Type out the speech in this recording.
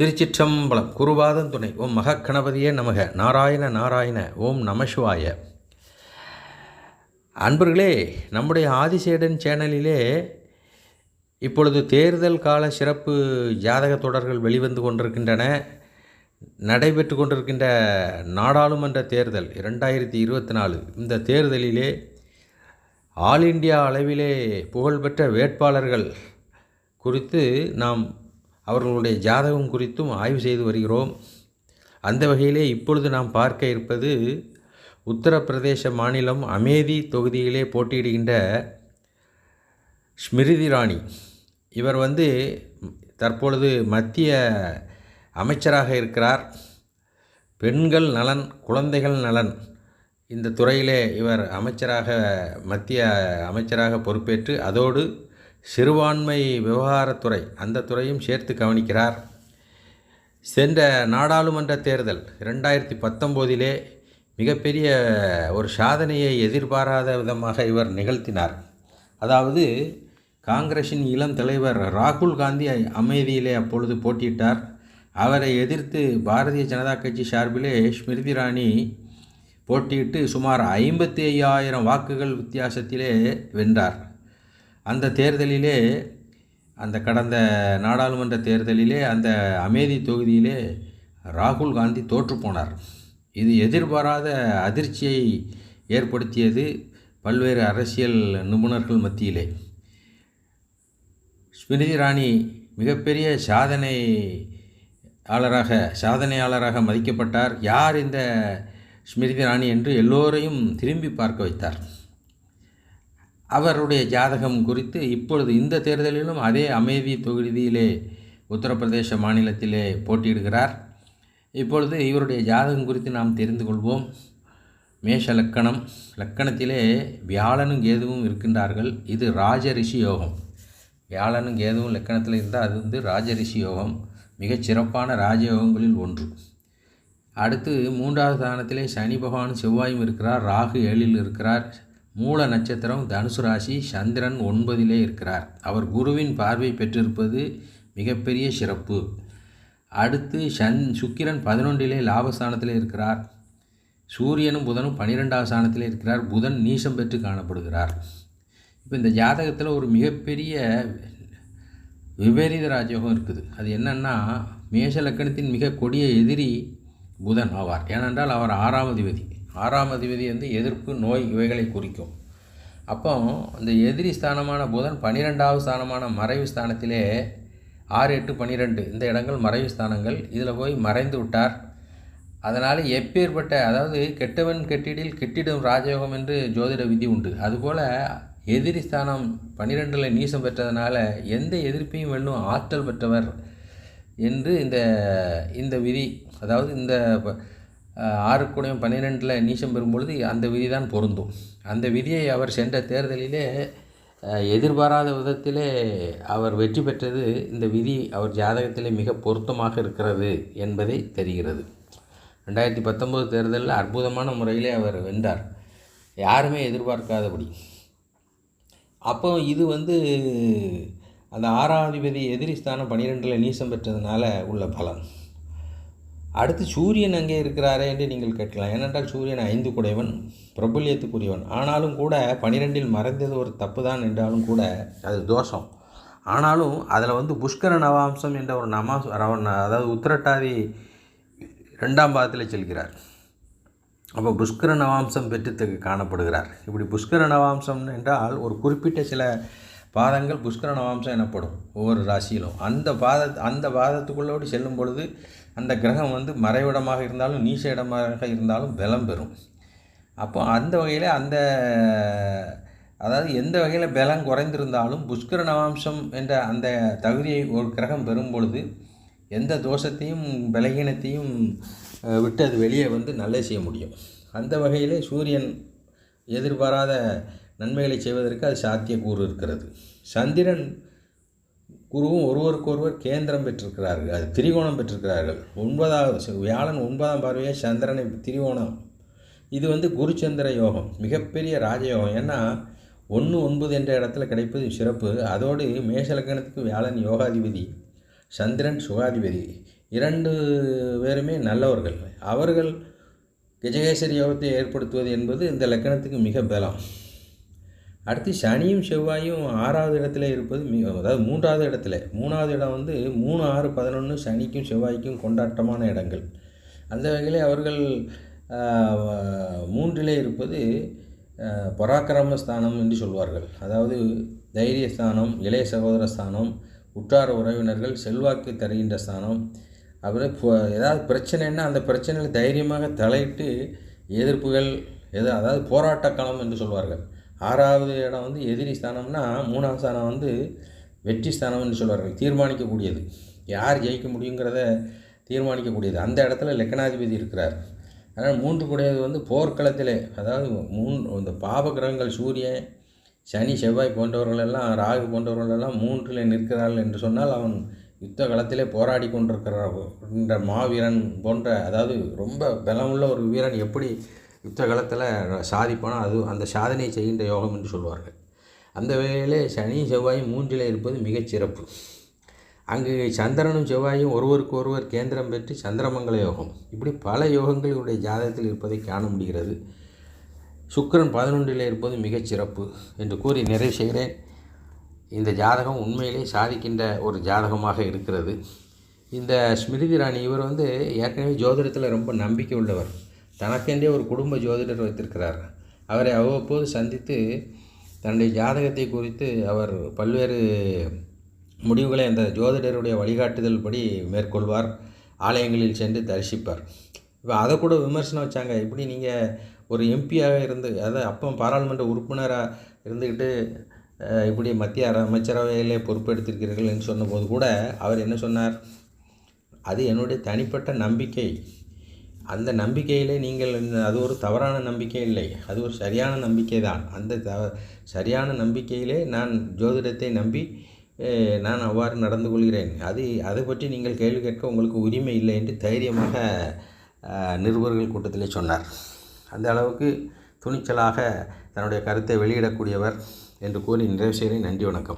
திருச்சிற்றம்பலம் குருவாதம் துணை. ஓம் மகக்கணபதியே நமக. நாராயண நாராயண. ஓம் நமசிவாய. அன்பர்களே நம்முடைய ஆதிசேடன் சேனலிலே இப்பொழுது தேர்தல் கால சிறப்பு ஜாதக தொடர்கள் வெளிவந்து கொண்டிருக்கின்றன. நடைபெற்று கொண்டிருக்கின்ற நாடாளுமன்ற தேர்தல் இரண்டாயிரத்தி இருபத்தி நாலு. இந்த தேர்தலிலே ஆல் இந்தியா அளவிலே புகழ்பெற்ற வேட்பாளர்கள் குறித்து நாம் அவர்களுடைய ஜாதகம் குறித்தும் ஆய்வு செய்து வருகிறோம். அந்த வகையிலே இப்பொழுது நாம் பார்க்க இருப்பது உத்தரப்பிரதேச மாநிலம் அமேதி தொகுதியிலே போட்டியிடுகின்ற ஸ்மிருதி ராணி. இவர் வந்து தற்பொழுது மத்திய அமைச்சராக இருக்கிறார். பெண்கள் நலன் குழந்தைகள் நலன் இந்த துறையிலே இவர் அமைச்சராக மத்திய அமைச்சராக பொறுப்பேற்று அதோடு சிறுபான்மை விவகாரத்துறை அந்த துறையும் சேர்த்து கவனிக்கிறார். சென்ற நாடாளுமன்ற தேர்தல் ரெண்டாயிரத்தி பத்தொம்போதிலே மிகப்பெரிய ஒரு சாதனையை எதிர்பாராத விதமாக இவர் நிகழ்த்தினார். அதாவது காங்கிரஸின் இளம் தலைவர் ராகுல் காந்தி அமைதியிலே அப்பொழுது போட்டியிட்டார். அவரை எதிர்த்து பாரதிய ஜனதா கட்சி சார்பிலே ஸ்மிருதி இராணி போட்டியிட்டு சுமார் ஐம்பத்தி ஐயாயிரம் வாக்குகள் வித்தியாசத்திலே வென்றார். அந்த தேர்தலிலே அந்த கடந்த நாடாளுமன்ற தேர்தலிலே அந்த அமேதி தொகுதியிலே ராகுல் காந்தி தோற்றுப்போனார் இது எதிர்பாராத அதிர்ச்சியை ஏற்படுத்தியது பல்வேறு அரசியல் நிபுணர்கள் மத்தியிலே. ஸ்மிருதி இராணி மிகப்பெரிய சாதனையாளராக சாதனையாளராக மதிக்கப்பட்டார். யார் இந்த ஸ்மிருதி ராணி என்று எல்லோரையும் திரும்பி பார்க்க வைத்தார். அவருடைய ஜாதகம் குறித்து இப்பொழுது இந்த தேர்தலிலும் அதே அமேதி தொகுதியிலே உத்தரப்பிரதேச மாநிலத்திலே போட்டியிடுகிறார். இப்பொழுது இவருடைய ஜாதகம் குறித்து நாம் தெரிந்து கொள்வோம். மேஷ லக்கணம். லக்கணத்திலே வியாழனும் கேதுவும் இருக்கின்றார்கள். இது ராஜரிஷி யோகம். வியாழனும் கேதுவும் லக்கணத்தில் இருந்தால் அது வந்து ராஜரிஷி யோகம். மிகச் சிறப்பான ராஜயோகங்களில் ஒன்று. அடுத்து மூன்றாவது ஸ்தானத்திலே சனி பகவானும் செவ்வாயும் இருக்கிறார். ராகு ஏழில் இருக்கிறார். மூல நட்சத்திரம் தனுசு ராசி சந்திரன் ஒன்பதிலே இருக்கிறார். அவர் குருவின் பார்வை பெற்றிருப்பது மிகப்பெரிய சிறப்பு. அடுத்து சன் சுக்கிரன் பதினொன்றிலே லாபஸ்தானத்தில் இருக்கிறார். சூரியனும் புதனும் பன்னிரெண்டாவது ஸ்தானத்திலே இருக்கிறார். புதன் நீசம் பெற்று காணப்படுகிறார். இப்போ இந்த ஜாதகத்தில் ஒரு மிகப்பெரிய விபரீத ராஜயோகம் இருக்குது. அது என்னென்னா மேஷ லக்கணத்தின் மிக கொடிய எதிரி புதன் ஆவார். ஏனென்றால் அவர் ஆறாம் அதிபதி. ஆறாம் அதிபதி வந்து எதிர்ப்பு நோய் இவைகளை குறிக்கும். அப்போ இந்த எதிரி ஸ்தானமான புதன் பன்னிரெண்டாவது ஸ்தானமான மறைவு ஸ்தானத்திலே ஆறு எட்டு பன்னிரெண்டு இந்த இடங்கள் மறைவு ஸ்தானங்கள். இதில் போய் மறைந்து விட்டார். அதனால் எப்பேற்பட்ட அதாவது கெட்டவன் கெட்டிடில் கெட்டிடும் ராஜயோகம் என்று ஜோதிட விதி உண்டு. அதுபோல் எதிரி ஸ்தானம் பன்னிரெண்டில் நீசம் பெற்றதுனால எந்த எதிர்ப்பையும் வெல்லும் ஆற்றல் பெற்றவர் என்று இந்த இந்த விதி அதாவது இந்த ஆறு ஆறுக்குடையும் பன்னிரெண்டில் நீச்சம் பெறும்பொழுது அந்த விதி தான் பொருந்தும். அந்த விதியை அவர் சென்ற தேர்தலிலே எதிர்பாராத விதத்திலே அவர் வெற்றி பெற்றது இந்த விதி அவர் ஜாதகத்திலே மிக பொருத்தமாக இருக்கிறது என்பதை தெரிகிறது. ரெண்டாயிரத்தி பத்தொம்போது தேர்தலில் அற்புதமான முறையிலே அவர் வென்றார். யாருமே எதிர்பார்க்காதபடி. அப்போ இது வந்து அந்த ஆறாம் அதிபதி எதிரி ஸ்தானம் பன்னிரெண்டில் நீசம் பெற்றதுனால உள்ள பலன். அடுத்து சூரியன் அங்கே இருக்கிறாரே என்று நீங்கள் கேட்கலாம். ஏனென்றால் சூரியன் ஐந்து குடைவன் பிரபல்யத்துக்குரியவன் ஆனாலும் கூட பனிரெண்டில் மறைந்தது ஒரு தப்பு தான் என்றாலும் கூட அது தோஷம். ஆனாலும் அதில் வந்து புஷ்கர நவாம்சம் என்ற ஒரு நமா அதாவது உத்திரட்டாதி ரெண்டாம் பாதத்தில் செல்கிறார். அப்போ புஷ்கர நவாம்சம் பெற்றுத்துக்கு காணப்படுகிறார். இப்படி புஷ்கர நவாம்சம் என்றால் ஒரு குறிப்பிட்ட சில பாதங்கள் புஷ்கர நவாம்சம் எனப்படும் ஒவ்வொரு ராசியிலும். அந்த பாத அந்த பாதத்துக்குள்ளோடு செல்லும் பொழுது அந்த கிரகம் வந்து மறைவிடமாக இருந்தாலும் நீச இடமாக இருந்தாலும் பலம் பெறும். அப்போ அந்த வகையில் அந்த அதாவது எந்த வகையில் பலம் குறைந்திருந்தாலும் புஷ்கர நவாம்சம் என்ற அந்த தகுதியை ஒரு கிரகம் பெறும் பொழுது எந்த தோஷத்தையும் பலகீனத்தையும் விட்டு அது வெளியே வந்து நல்ல செய்ய முடியும். அந்த வகையில் சூரியன் எதிர்பாராத நன்மைகளை செய்வதற்கு அது சாத்தியக்கூறு இருக்கிறது. சந்திரன் குருவும் ஒருவருக்கொருவர் கேந்திரம் பெற்றிருக்கிறார்கள். அது திரிகோணம் பெற்றிருக்கிறார்கள். ஒன்பதாவது வியாழன் ஒன்பதாம் பார்வையாக சந்திரனை திரிகோணம். இது வந்து குருச்சந்திர யோகம் மிகப்பெரிய ராஜயோகம். ஏன்னா ஒன்று ஒன்பது என்ற இடத்துல கிடைப்பது சிறப்பு. அதோடு மேஷலக்கணத்துக்கு வியாழன் யோகாதிபதி சந்திரன் சுகாதிபதி. இரண்டு பேருமே நல்லவர்கள். அவர்கள் கஜகேசரி யோகத்தை ஏற்படுத்துவது என்பது இந்த லக்கணத்துக்கு மிக பலம். அடுத்து சனியும் செவ்வாயும் ஆறாவது இடத்துல இருப்பது மிக அதாவது மூன்றாவது இடத்துல. மூணாவது இடம் வந்து மூணு ஆறு பதினொன்று சனிக்கும் செவ்வாய்க்கும் கொண்டாட்டமான இடங்கள். அந்த வகையில் அவர்கள் மூன்றிலே இருப்பது பராக்கிரம ஸ்தானம் என்று சொல்வார்கள். அதாவது தைரிய ஸ்தானம் இளைய சகோதர ஸ்தானம் உற்றார் உறவினர்கள் செல்வாக்கு தருகின்ற ஸ்தானம். அப்புறம் இப்போ ஏதாவது பிரச்சனைன்னா அந்த பிரச்சனையில் தைரியமாக தலையிட்டு எதிர்ப்புகள் எது அதாவது போராட்ட களம் என்று சொல்வார்கள். ஆறாவது இடம் வந்து எதிரி ஸ்தானம்னா மூணாவது ஸ்தானம் வந்து வெற்றி ஸ்தானம் என்று சொல்வார்கள். தீர்மானிக்கக்கூடியது. யார் ஜெயிக்க முடியுங்கிறத தீர்மானிக்கக்கூடியது. அந்த இடத்துல லெக்கனாதிபதி இருக்கிறார். அதனால் மூன்று கூடியது வந்து போர்க்களத்திலே அதாவது மூன் இந்த பாப கிரகங்கள் சூரியன் சனி செவ்வாய் போன்றவர்களெல்லாம் ராகு போன்றவர்களெல்லாம் மூன்றில் நிற்கிறார்கள் என்று சொன்னால் அவன் யுத்த களத்திலே போராடி கொண்டிருக்கிற மாவீரன் போன்ற அதாவது ரொம்ப பலமுள்ள ஒரு வீரன் எப்படி யுத்த காலத்தில் சாதிப்பானோ அது அந்த சாதனை செய்கின்ற யோகம் என்று சொல்வார்கள். அந்த வேளையிலே சனி செவ்வாய் மூன்றில் இருப்பது மிகச் சிறப்பு. அங்கு சந்திரனும் செவ்வாயும் ஒருவருக்கு ஒருவர் கேந்திரம் பெற்று சந்திரமங்கல யோகம். இப்படி பல யோகங்கள் இவருடைய ஜாதகத்தில் இருப்பதை காண முடிகிறது. சுக்கரன் பதினொன்றில் இருப்பது மிகச் சிறப்பு என்று கூறி நிறைவு செய்கிறேன். இந்த ஜாதகம் உண்மையிலே சாதிக்கின்ற ஒரு ஜாதகமாக இருக்கிறது. இந்த ஸ்மிருதி ராணி இவர் வந்து ஏற்கனவே ஜோதிடத்தில் ரொம்ப நம்பிக்கை உள்ளவர். தனக்கென்றே ஒரு குடும்ப ஜோதிடர் வைத்திருக்கிறார். அவரை அவ்வப்போது சந்தித்து தன்னுடைய ஜாதகத்தை குறித்து அவர் பல்வேறு முடிவுகளை அந்த ஜோதிடருடைய வழிகாட்டுதல் படி மேற்கொள்வார் ஆலயங்களில் சென்று தரிசிப்பார். இப்போ அதை கூட விமர்சனம் வச்சாங்க. இப்படி நீங்கள் ஒரு எம்பியாக இருந்து அதாவது அப்போ பாராளுமன்ற உறுப்பினராக இருந்துக்கிட்டு இப்படி மத்திய அமைச்சரவையிலே பொறுப்பெடுத்திருக்கிறீர்கள் என்று சொன்னபோது கூட அவர் என்ன சொன்னார்? அது என்னுடைய தனிப்பட்ட நம்பிக்கை. அந்த நம்பிக்கையிலே நீங்கள் அது ஒரு தவறான நம்பிக்கை இல்லை. அது ஒரு சரியான நம்பிக்கை தான். அந்த தவ சரியான நம்பிக்கையிலே நான் ஜோதிடத்தை நம்பி நான் அவ்வாறு நடந்து கொள்கிறேன். அது அதை பற்றி நீங்கள் கேள்வி கேட்க உங்களுக்கு உரிமை இல்லை என்று தைரியமாக நிருபர்கள் கூட்டத்திலே சொன்னார். அந்த அளவுக்கு துணிச்சலாக தன்னுடைய கருத்தை வெளியிடக்கூடியவர் என்று கூறி நிறைவு செய்கிறேன். நன்றி வணக்கம்.